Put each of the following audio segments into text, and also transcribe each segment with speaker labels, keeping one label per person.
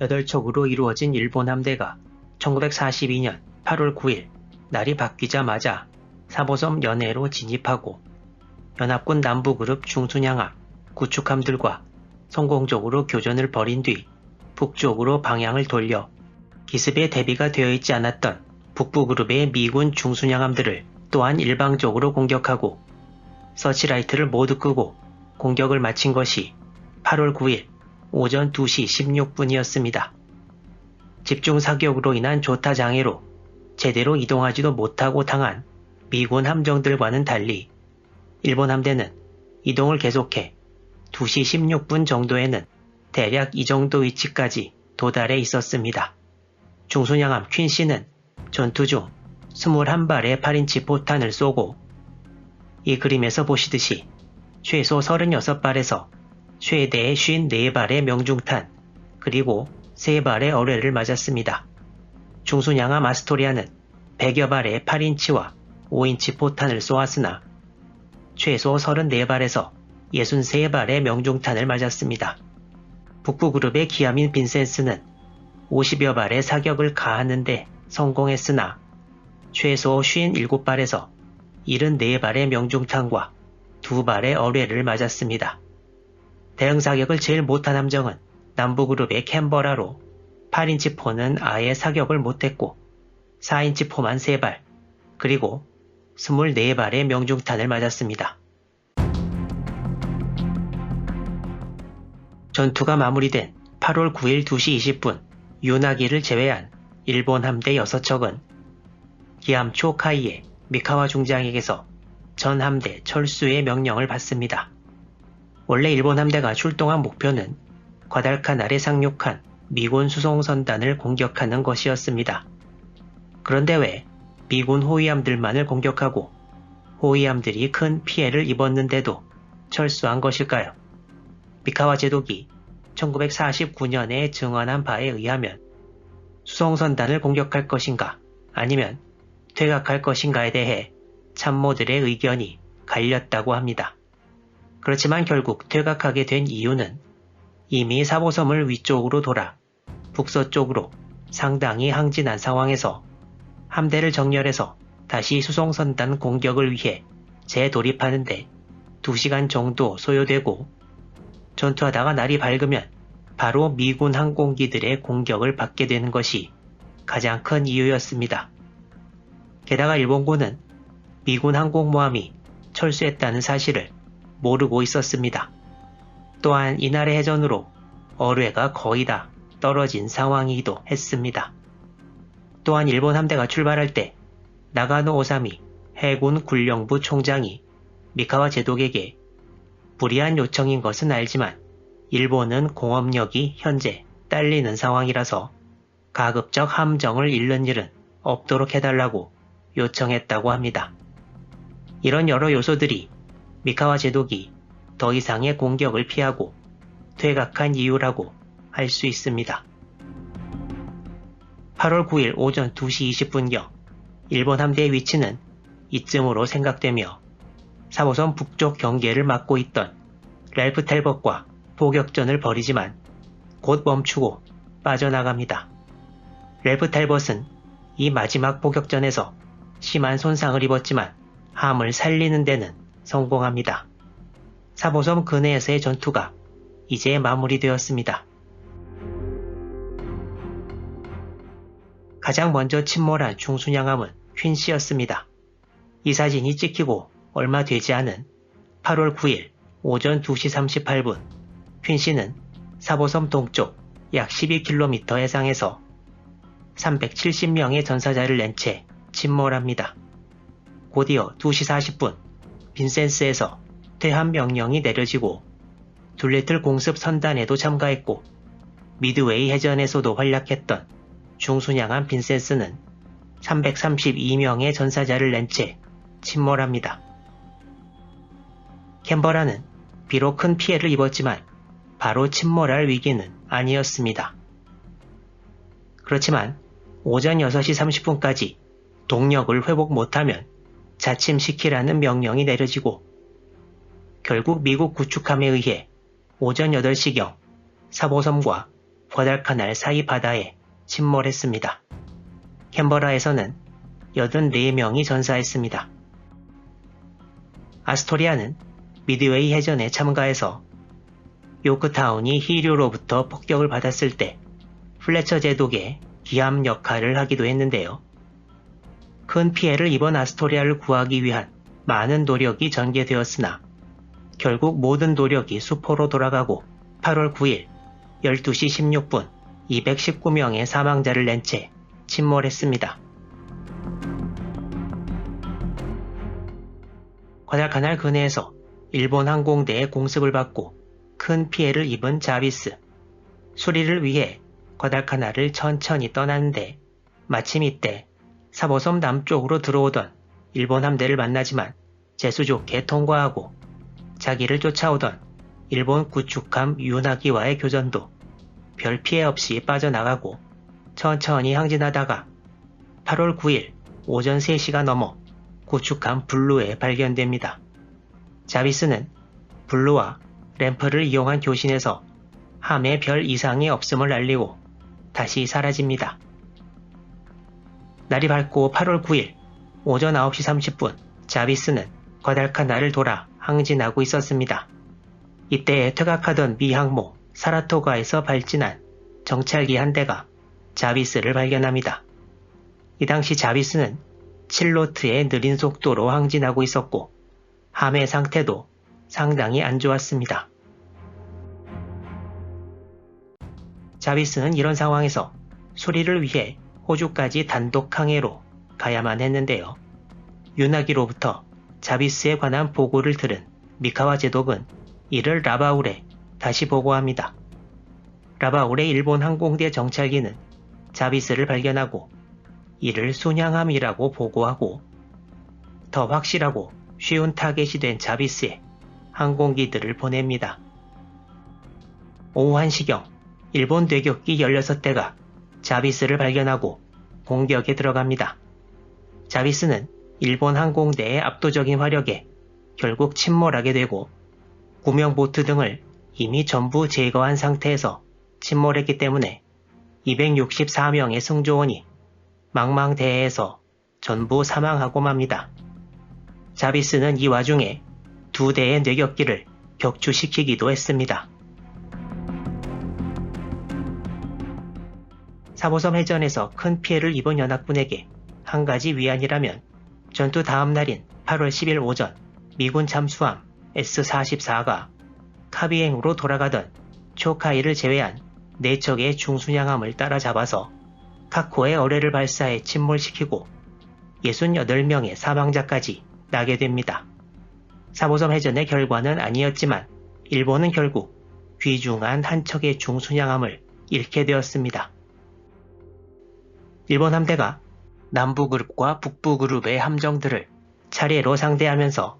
Speaker 1: 8척으로 이루어진 일본 함대가 1942년 8월 9일 날이 바뀌자마자 사보섬 연해로 진입하고 연합군 남부그룹 중순양함, 구축함들과 성공적으로 교전을 벌인 뒤 북쪽으로 방향을 돌려 기습에 대비가 되어 있지 않았던 북부그룹의 미군 중순양함들을 또한 일방적으로 공격하고 서치라이트를 모두 끄고 공격을 마친 것이 8월 9일 오전 2시 16분이었습니다. 집중 사격으로 인한 조타 장애로 제대로 이동하지도 못하고 당한 미군 함정들과는 달리 일본 함대는 이동을 계속해 2시 16분 정도에는 대략 이 정도 위치까지 도달해 있었습니다. 중순양함 퀸씨는 전투 중 21발의 8인치 포탄을 쏘고 이 그림에서 보시듯이 최소 36발에서 최대 54발의 명중탄 그리고 3발의 어뢰를 맞았습니다. 중순양함 아스토리아는 100여 발의 8인치와 5인치 포탄을 쏘았으나 최소 34발에서 63발의 명중탄을 맞았습니다. 북부그룹의 기함인 빈센스는 50여 발의 사격을 가하는데 성공했으나 최소 57발에서 74발의 명중탄과 2발의 어뢰를 맞았습니다. 대응 사격을 제일 못한 함정은 남부그룹의 캔버라로 8인치 포는 아예 사격을 못했고 4인치 포만 3발 그리고 24발의 명중탄을 맞았습니다. 전투가 마무리된 8월 9일 2시 20분 유나기를 제외한 일본 함대 6척은 기암초 카이의 미카와 중장에게서 전 함대 철수의 명령을 받습니다. 원래 일본 함대가 출동한 목표는 과달카날에 상륙한 미군 수송선단을 공격하는 것이었습니다. 그런데 왜 미군 호위함들만을 공격하고 호위함들이 큰 피해를 입었는데도 철수한 것일까요? 미카와 제독이 1949년에 증언한 바에 의하면 수송선단을 공격할 것인가 아니면 퇴각할 것인가에 대해 참모들의 의견이 갈렸다고 합니다. 그렇지만 결국 퇴각하게 된 이유는 이미 사보섬을 위쪽으로 돌아 북서쪽으로 상당히 항진한 상황에서 함대를 정렬해서 다시 수송선단 공격을 위해 재돌입하는데 2시간 정도 소요되고 전투하다가 날이 밝으면 바로 미군 항공기들의 공격을 받게 되는 것이 가장 큰 이유였습니다. 게다가 일본군은 미군 항공모함이 철수했다는 사실을 모르고 있었습니다. 또한 이날의 해전으로 어뢰가 거의 다 떨어진 상황이기도 했습니다. 또한 일본 함대가 출발할 때 나가노 오사미 해군 군령부 총장이 미카와 제독에게 불이한 요청인 것은 알지만 일본은 공업력이 현재 딸리는 상황이라서 가급적 함정을 잃는 일은 없도록 해달라고 요청했다고 합니다. 이런 여러 요소들이 미카와 제독이 더 이상의 공격을 피하고 퇴각한 이유라고 할 수 있습니다. 8월 9일 오전 2시 20분경 일본 함대의 위치는 이쯤으로 생각되며 사보선 북쪽 경계를 맡고 있던 랄프 텔벗과 포격전을 벌이지만 곧 멈추고 빠져나갑니다. 랄프 텔벗은 이 마지막 포격전에서 심한 손상을 입었지만 함을 살리는 데는 성공합니다. 사보섬 근해에서의 전투가 이제 마무리되었습니다. 가장 먼저 침몰한 중순양함은 퀸씨였습니다. 이 사진이 찍히고 얼마 되지 않은 8월 9일 오전 2시 38분 퀸씨는 사보섬 동쪽 약 12km 해상에서 370명의 전사자를 낸 채 침몰합니다. 곧이어 2시 40분 빈센스에서 퇴함 명령이 내려지고 둘레틀 공습 선단에도 참가했고 미드웨이 해전에서도 활약했던 중순양한 빈센스는 332명의 전사자를 낸 채 침몰합니다. 캔버라는 비록 큰 피해를 입었지만 바로 침몰할 위기는 아니었습니다. 그렇지만 오전 6시 30분까지 동력을 회복 못하면 자침시키라는 명령이 내려지고 결국 미국 구축함에 의해 오전 8시경 사보섬과 과달카날 사이 바다에 침몰했습니다. 캔버라에서는 84명이 전사했습니다. 아스토리아는 미드웨이 해전에 참가해서 요크타운이 히류로부터 폭격을 받았을 때 플래처 제독의 기함 역할을 하기도 했는데요. 큰 피해를 입은 아스토리아를 구하기 위한 많은 노력이 전개되었으나 결국 모든 노력이 수포로 돌아가고 8월 9일 12시 16분 219명의 사망자를 낸 채 침몰했습니다. 과달카날 근해에서 일본 항공대의 공습을 받고 큰 피해를 입은 자비스. 수리를 위해 과달카날을 천천히 떠났는데 마침 이때 사보섬 남쪽으로 들어오던 일본 함대를 만나지만 재수 좋게 통과하고 자기를 쫓아오던 일본 구축함 유나기와의 교전도 별 피해 없이 빠져나가고 천천히 항진하다가 8월 9일 오전 3시가 넘어 구축함 블루에 발견됩니다. 자비스는 블루와 램프를 이용한 교신에서 함에 별 이상이 없음을 알리고 다시 사라집니다. 날이 밝고 8월 9일 오전 9시 30분 자비스는 과달카나를 돌아 항진하고 있었습니다. 이때 퇴각하던 미 항모 사라토가에서 발진한 정찰기 한 대가 자비스를 발견합니다. 이 당시 자비스는 7노트의 느린 속도로 항진하고 있었고 함의 상태도 상당히 안 좋았습니다. 자비스는 이런 상황에서 수리를 위해 호주까지 단독 항해로 가야만 했는데요. 유나기로부터 자비스에 관한 보고를 들은 미카와 제독은 이를 라바울에 다시 보고합니다. 라바울의 일본 항공대 정찰기는 자비스를 발견하고 이를 순양함이라고 보고하고 더 확실하고 쉬운 타겟이 된 자비스에 항공기들을 보냅니다. 오후 1시경 일본 대격기 16대가 자비스를 발견하고 공격에 들어갑니다. 자비스는 일본 항공대의 압도적인 화력에 결국 침몰하게 되고 구명 보트 등을 이미 전부 제거한 상태에서 침몰했기 때문에 264명의 승조원이 망망대해에서 전부 사망하고 맙니다. 자비스는 이 와중에 두 대의 뇌격기를 격추시키기도 했습니다. 사보섬 해전에서 큰 피해를 입은 연합군에게 한 가지 위안이라면 전투 다음 날인 8월 10일 오전 미군 잠수함 S-44가 카비행으로 돌아가던 초카이를 제외한 4척의 중순양함을 따라잡아서 카코의 어뢰를 발사해 침몰시키고 68명의 사망자까지 나게 됩니다. 사보섬 해전의 결과는 아니었지만 일본은 결국 귀중한 한 척의 중순양함을 잃게 되었습니다. 일본 함대가 남부그룹과 북부그룹의 함정들을 차례로 상대하면서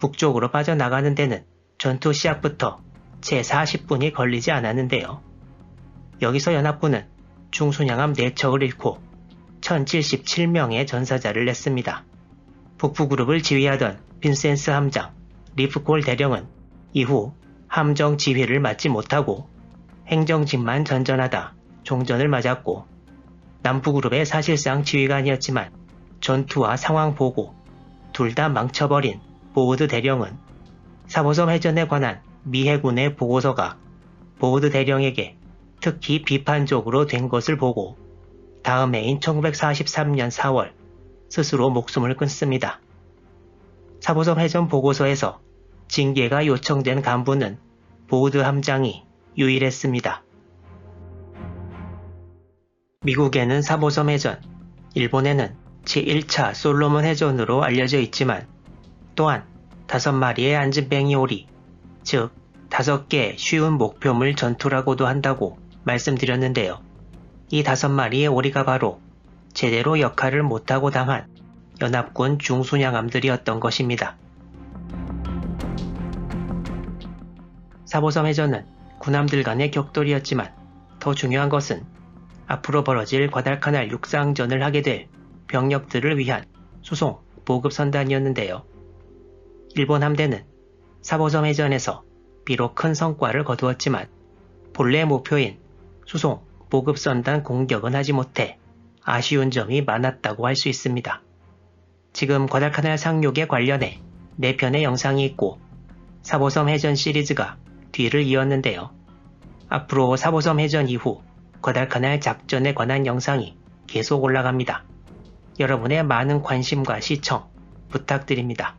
Speaker 1: 북쪽으로 빠져나가는 데는 전투 시작부터 채 40분이 걸리지 않았는데요. 여기서 연합군은 중순양함 4척을 잃고 1077명의 전사자를 냈습니다. 북부그룹을 지휘하던 빈센스 함장, 리프콜 대령은 이후 함정 지휘를 맡지 못하고 행정진만 전전하다 종전을 맞았고 남부그룹의 사실상 지휘가 아니었지만 전투와 상황 보고 둘 다 망쳐버린 보우드 대령은 사보섬 해전에 관한 미 해군의 보고서가 보우드 대령에게 특히 비판적으로 된 것을 보고 다음 해인 1943년 4월 스스로 목숨을 끊습니다. 사보섬 해전 보고서에서 징계가 요청된 간부는 보우드 함장이 유일했습니다. 미국에는 사보섬 해전, 일본에는 제1차 솔로몬 해전으로 알려져 있지만 또한 다섯 마리의 안진뱅이 오리, 즉 다섯 개 쉬운 목표물 전투라고도 한다고 말씀드렸는데요. 이 다섯 마리의 오리가 바로 제대로 역할을 못하고 당한 연합군 중순양함들이었던 것입니다. 사보섬 해전은 군함들 간의 격돌이었지만 더 중요한 것은 앞으로 벌어질 과달카날 육상전을 하게 될 병력들을 위한 수송, 보급 선단이었는데요. 일본 함대는 사보섬 해전에서 비록 큰 성과를 거두었지만 본래 목표인 수송, 보급 선단 공격은 하지 못해 아쉬운 점이 많았다고 할 수 있습니다. 지금 과달카날 상륙에 관련해 4편의 영상이 있고 사보섬 해전 시리즈가 뒤를 이었는데요. 앞으로 사보섬 해전 이후 과달카날 작전에 관한 영상이 계속 올라갑니다. 여러분의 많은 관심과 시청 부탁드립니다.